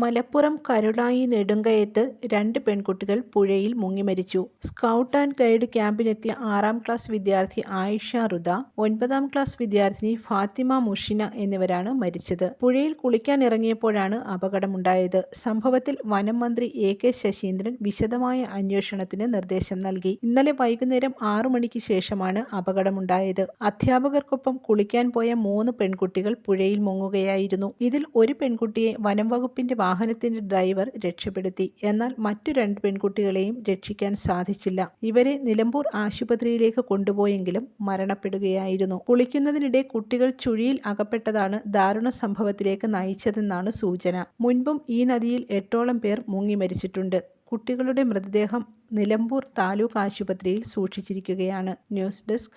മലപ്പുറം കരുളായി നെടുങ്കയത്ത് രണ്ട് പെൺകുട്ടികൾ പുഴയിൽ മുങ്ങിമരിച്ചു സ്കൗട്ട് ആൻഡ് ഗൈഡ് ക്യാമ്പിനെത്തിയ ആറാം ക്ലാസ് വിദ്യാർത്ഥി ആയിഷ റുദ ഒൻപതാം ക്ലാസ് വിദ്യാർത്ഥിനി ഫാത്തിമ മുഷിന എന്നിവരാണ് മരിച്ചത്. പുഴയിൽ കുളിക്കാൻ ഇറങ്ങിയപ്പോഴാണ് അപകടമുണ്ടായത്. സംഭവത്തിൽ വനം മന്ത്രി എ കെ ശശീന്ദ്രൻ വിശദമായ അന്വേഷണത്തിന് നിർദ്ദേശം നൽകി. ഇന്നലെ വൈകുന്നേരം ആറു മണിക്ക് ശേഷമാണ് അപകടമുണ്ടായത്. അധ്യാപകർക്കൊപ്പം കുളിക്കാൻ പോയ മൂന്ന് പെൺകുട്ടികൾ പുഴയിൽ മുങ്ങുകയായിരുന്നു. ഇതിൽ ഒരു പെൺകുട്ടിയെ വനം വകുപ്പിന്റെ വാഹനത്തിന്റെ ഡ്രൈവർ രക്ഷപ്പെടുത്തി. എന്നാൽ മറ്റു രണ്ട് പെൺകുട്ടികളെയും രക്ഷിക്കാൻ സാധിച്ചില്ല. ഇവരെ നിലമ്പൂർ ആശുപത്രിയിലേക്ക് കൊണ്ടുപോയെങ്കിലും മരണപ്പെടുകയായിരുന്നു. കുളിക്കുന്നതിനിടെ കുട്ടികൾ ചുഴിയിൽ അകപ്പെട്ടതാണ് ദാരുണ സംഭവത്തിലേക്ക് നയിച്ചതെന്നാണ് സൂചന. മുൻപും ഈ നദിയിൽ എട്ടോളം പേർ മുങ്ങി മരിച്ചിട്ടുണ്ട്. കുട്ടികളുടെ മൃതദേഹം നിലമ്പൂർ താലൂക്ക് ആശുപത്രിയിൽ സൂക്ഷിച്ചിരിക്കുകയാണ്. News desk